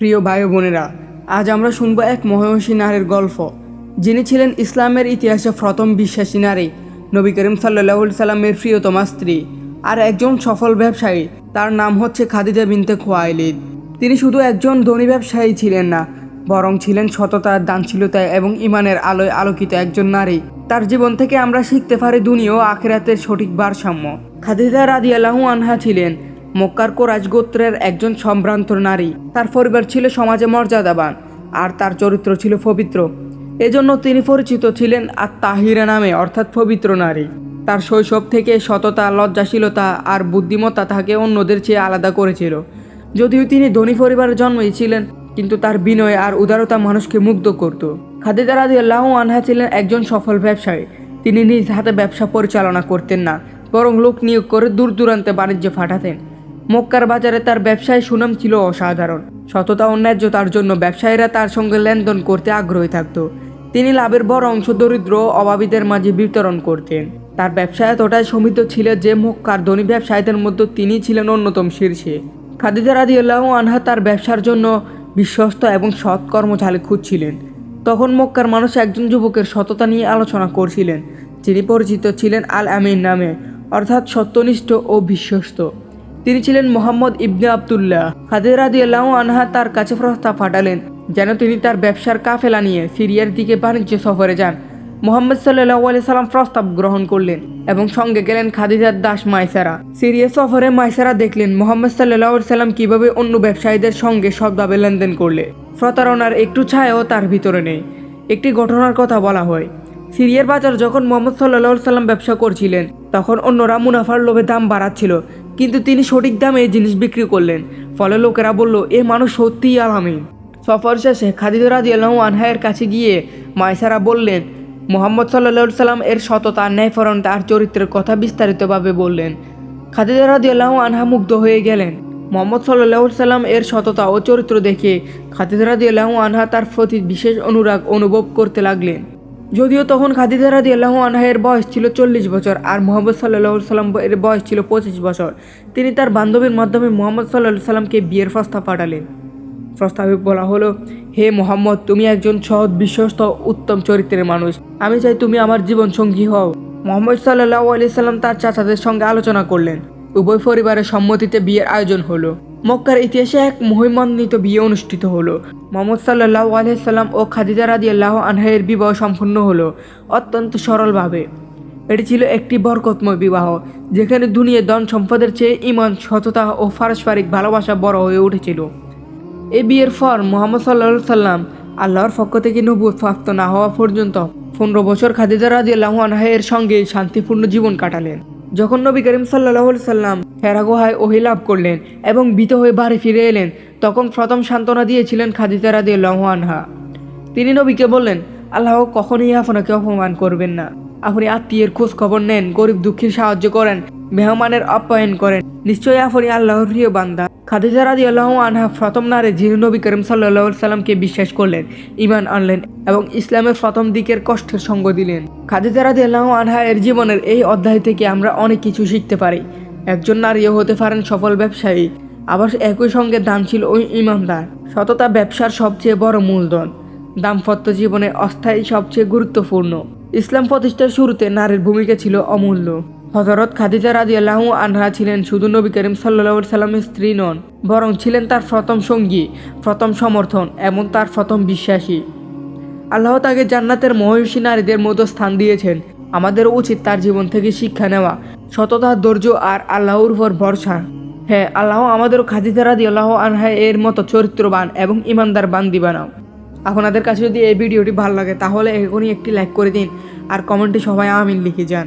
প্রিয় ভাই বোনেরা, আজ আমরা শুনব এক মহিষী নারীর গল্প। যিনি ছিলেন ইসলামের ইতিহাসে প্রথম বিশ্বাসী নারী, নবী করিম সাল্লাহ সাল্লামের প্রিয়তমা স্ত্রী আর একজন সফল ব্যবসায়ী। তার নাম হচ্ছে খাদিজা বিনতে খোয়াইলিদ। তিনি শুধু একজন ধনী ব্যবসায়ী ছিলেন না, বরং ছিলেন সততা দানশীলতায় এবং ইমানের আলোয় আলোকিত একজন নারী। তার জীবন থেকে আমরা শিখতে পারি দুনিয়া আখেরাতের সঠিক ভারসাম্য। খাদিজা রাদিয়াল্লাহু আনহা ছিলেন মক্কার কোরাজ গোত্রের একজন সম্ভ্রান্ত নারী। তার পরিবার ছিল সমাজে মর্যাদাবান, আর তার চরিত্র ছিল পবিত্র। এজন্য তিনি পরিচিত ছিলেন আর তাহিরা নামে, অর্থাৎ পবিত্র নারী। তার শৈশব থেকে সততা, লজ্জাশীলতা আর বুদ্ধিমত্তা তাকে অন্যদের চেয়ে আলাদা করেছিল। যদিও তিনি ধনী পরিবারের জন্মই ছিলেন, কিন্তু তার বিনয় আর উদারতা মানুষকে মুগ্ধ করত। খাদিজা রাদিয়াল্লাহু আনহা ছিলেন একজন সফল ব্যবসায়ী। তিনি নিজ হাতে ব্যবসা পরিচালনা করতেন না, বরং লোক নিয়োগ করে দূর দূরান্তে বাণিজ্য পাঠাতেন। মক্কার বাজারে তার ব্যবসায় সুনাম ছিল অসাধারণ। সততা ও ন্যায্যতার জন্য ব্যবসায়ীরা তার সঙ্গে লেনদেন করতে আগ্রহী থাকত। তিনি লাভের বড় অংশ দরিদ্র, অভাবীদের মাঝে বিতরণ করতেন। তার ব্যবসা এতটাই সমৃদ্ধ ছিল যে মক্কার ধনী ব্যবসায়ীদের মধ্যে তিনি ছিলেন অন্যতম শীর্ষে। খাদিজা রাদিয়াল্লাহু আনহা তার ব্যবসার জন্য বিশ্বস্ত এবং সৎ কর্মচারী খুঁজছিলেন তখন মক্কার মানুষ একজন যুবকের সততা নিয়ে আলোচনা করছিলেন। যিনি পরিচিত ছিলেন আল আমিন নামে, অর্থাৎ সত্যনিষ্ঠ ও বিশ্বস্ত। তিনি ছিলেন মোহাম্মদ ইবনে আবদুল্লাহ। খাদিজা রাদিয়াল্লাহু আনহা তার কাছে প্রস্তাব পাঠালেন যেন তিনি তার ব্যবসার কাফেলা নিয়ে সিরিয়ার দিকে বাণিজ্য সফরে যান। মোহাম্মদ সাল্লাহ আলি সাল্লাম প্রস্তাব গ্রহণ করলেন এবং সঙ্গে গেলেন খাদিজার দাস মাইসারা। সিরিয়া সফরে মাইসারা দেখলেন মোহাম্মদ সাল্লাহ সাল্লাম কীভাবে অন্য ব্যবসায়ীদের সঙ্গে সৎভাবে লেনদেন করলে। প্রতারণার একটু ছায়াও তার ভিতরে নেই। একটি ঘটনার কথা বলা হয়। সিরিয়ার বাজার যখন মোহাম্মদ সাল্লাহ সাল্লাম ব্যবসা করছিলেন, তখন অন্যরা মুনাফার লোভে দাম বাড়াচ্ছিল। কিন্তু তিনি সঠিক দামে এই জিনিস বিক্রি করলেন। ফলে লোকেরা বলল, এ মানুষ সত্যিই আলামিন সফর শেষে খাদিজা রাদিয়াল্লাহু আনহায়ের কাছে গিয়ে মাইসারা বললেন, মোহাম্মদ সাল্লা সাল্লাম এর সততা ন্যায়ফরণ তার চরিত্রের কথা বিস্তারিতভাবে বললেন। খাদিজা রাদিয়াল্লাহু আনহা মুগ্ধ হয়ে গেলেন। মোহাম্মদ সাল্লাহ সাল্লাম এর সততা ও চরিত্র দেখে খাদিজা রাদিয়াল্লাহু আনহা তার প্রতি বিশেষ অনুরাগ অনুভব করতে লাগলেন। যদিও তখন খাদিজা রাদিয়াল্লাহু আনহা এর বয়স ছিল চল্লিশ বছর আর মোহাম্মদ সাল্লাহ সাল্লাম এর বয়স ছিল পঁচিশ বছর। তিনি তার বান্ধবীর মাধ্যমে মোহাম্মদ সাল্লাহ সাল্লামকে বিয়ের প্রস্তাব পাঠালেন। প্রস্তাবে বলা হলো, হে মোহাম্মদ, তুমি একজন সৎ, বিশ্বস্ত, উত্তম চরিত্রের মানুষ। আমি চাই তুমি আমার জীবন সঙ্গী হও। মোহাম্মদ সাল্লাহ আলি সাল্লাম তার চাচাদের সঙ্গে আলোচনা করলেন। উভয় পরিবারের সম্মতিতে বিয়ের আয়োজন হলো। মক্কার ইতিহাসে এক মহিমান্বিত বিয়ে অনুষ্ঠিত হলো। মোহাম্মদ সাল্লাহ আলহিসাল্লাম ও খাদিজা রাদি আল্লাহ আনহাইয়ের বিবাহ সম্পূর্ণ হলো অত্যন্ত সরলভাবে। এটি ছিল একটি বরকতময় বিবাহ, যেখানে দুনিয়া ধন সম্পদের চেয়ে ইমান সততা ও পারস্পরিক ভালোবাসা বড় হয়ে উঠেছিল। এই বিয়ের পর মোহাম্মদ সাল্লাহ সাল্লাম আল্লাহর পক্ষ থেকে নবুয় প্রাপ্ত না হওয়া পর্যন্ত পনেরো বছর খাদিজা রাজি আল্লাহ আনহাইয়ের সঙ্গে শান্তিপূর্ণ জীবন কাটালেন। যখন নবী করিম সাল্লাহ সাল্লাম হেরা গুহায় ওহি লাভ করলেন এবং ভীত হয়ে বাড়ি ফিরে এলেন। তখন প্রথম সান্ত্বনা দিয়েছিলেন খাদিজা রাদি আনহা। তিনি নবীকে বললেন, আল্লাহ কখনই আপনাকে অপমান করবেন না। আপনি আত্মীয়ের খোঁজ খবর নেন, গরিব দুঃখীর সাহায্য করেন, মেহমানের আপ্যায়ন করেন। নিশ্চয়ই আপনি আল্লাহর প্রিয় বান্দা। খাদিজা রাদি আল্লাহ আনহা প্রথম নারে যিনি নবী করিম সাল্লাহ সাল্লামকে বিশ্বাস করলেন ইমান আনলেন এবং ইসলামের প্রথম দিকের কষ্টের সঙ্গ দিলেন। খাদিজা রাদি আল্লাহ আনহা এর জীবনের এই অধ্যায় থেকে আমরা অনেক কিছু শিখতে পারি। একজন নারীও হতে পারেন সফল ব্যবসায়ী। আবার একই সঙ্গে দানশীল ও ইমানদার। সততা ব্যবসার সবচেয়ে বড় মূলধন। দাম্পত্য জীবনে অস্থায়ী সবচেয়ে গুরুত্বপূর্ণ। ইসলাম প্রতিষ্ঠার শুরুতে নারীর ভূমিকা ছিল অমূল্য। হজরত খাদিজা রাজিয়াল্লাহ আনহা ছিলেন শুধু নবী করিম সাল্লা সাল্লামের স্ত্রী নন, বরং ছিলেন তার প্রথম সঙ্গী, প্রথম সমর্থন এবং তার প্রথম বিশ্বাসী। আল্লাহ তাকে জান্নাতের মহিষী নারীদের মতো স্থান দিয়েছেন। আমাদের উচিত তার জীবন থেকে শিক্ষা নেওয়া সততা, ধৈর্য আর আল্লাহর উপর ভরসা। হ্যাঁ আল্লাহ আমাদের খাদিজা রাদি আল্লাহ আনহা এর মতো চরিত্রবান এবং ইমানদার বান্দি বানাও। আপনাদের কাছে যদি এই ভিডিওটি ভালো লাগে, তাহলে এখনই একটি লাইক করে দিন। আর কমেন্টে সবাই আমিন লিখে যান।